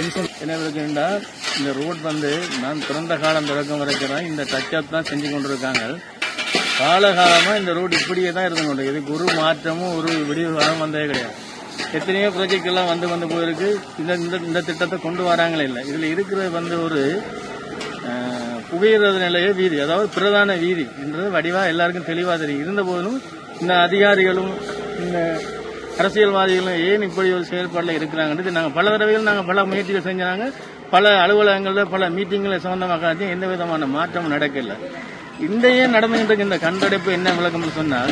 என்ன இருக்குன்னா இந்த ரோட் வந்து நான் பிறந்த காலம் தொடக்கம் வரைக்கும் தான் இந்த டச் அப் தான் செஞ்சு கொண்டிருக்காங்க. காலகாலமாக இந்த ரோடு இப்படியே தான் இருந்து கொண்டு இதுக்கு ஒரு மாற்றமும் ஒரு விடிவுகாலம் வந்ததே கிடையாது. எத்தனையோ ப்ராஜெக்ட் எல்லாம் வந்து வந்து போயிருக்கு. இந்த இந்த இந்த திட்டத்தை கொண்டு வராங்களே இல்லை. இதில் இருக்கிறது வந்து ஒரு புகையிறது நிலைய வீதி அதாவது பிரதான வீதி என்றது வடிவாக எல்லாருக்கும் தெளிவாக தெரியும். இருந்தபோதும் இந்த அதிகாரிகளும் இந்த அரசியல்வாதிகளும் ஏன் இப்படி ஒரு செயல்பாட்டில் இருக்கிறாங்கன்றது நாங்கள் பல தடவைகள் நாங்கள் பல முயற்சிகள் செஞ்சாங்க. பல அலுவலகங்களில் பல மீட்டிங்கில் சம்பந்தமாக எந்த விதமான மாற்றமும் நடக்கல. இந்த ஏன் நடந்துகிட்டு இந்த கண்டடைப்பு என்ன விளக்கம்னு சொன்னால்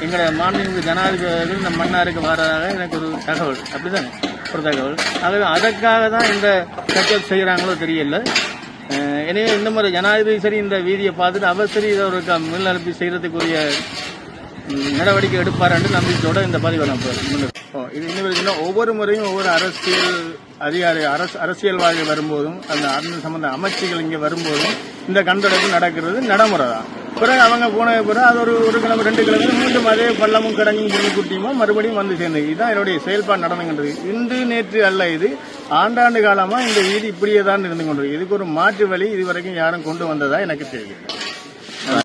எங்களோட மாநில ஜனாதிபதிகள் இந்த மன்னாருக்கு வரதாக எனக்கு ஒரு தகவல் அப்படிதானே? ஒரு தகவல். ஆகவே அதற்காக தான் இந்த கட்சப் செய்கிறாங்களோ தெரியல. எனவே இந்த மாதிரி ஜனாதிபதி சரி இந்த வீதியை பார்த்துட்டு அவர் சரி இதை ஒரு க- மில் அனுப்பி செய்யறதுக்குரிய நடவடிக்கை எடுப்பார் என்று நம்பிக்கையோட இந்த பதிவை நான் இது இன்னும் ஒவ்வொரு முறையும் ஒவ்வொரு அரசியல் அதிகாரி அரசு அரசியல்வாதி வரும்போதும் அந்த அரசு சம்பந்த அமைச்சுகள் இங்கே வரும்போதும் இந்த கண்டெடுப்பு நடக்கிறது நடைமுறை தான் பிறகு அவங்க போன பிறகு அது ஒரு ஒரு கிழமை ரெண்டு கிழமை மீண்டும் அதே பள்ளமும் கடங்கும் புள்ளி குட்டியுமோ மறுபடியும் வந்து சேர்ந்தது. இதுதான் என்னுடைய செயல்பாடு நடந்துகின்றது. இன்று நேற்று அல்ல இது. ஆண்டாண்டு காலமாக இந்த வீதி இப்படியே தான் இருந்து கொண்டிருக்கு. இதுக்கு ஒரு மாற்று வழி இதுவரைக்கும் யாரும் கொண்டு வந்ததா எனக்கு தெரியும்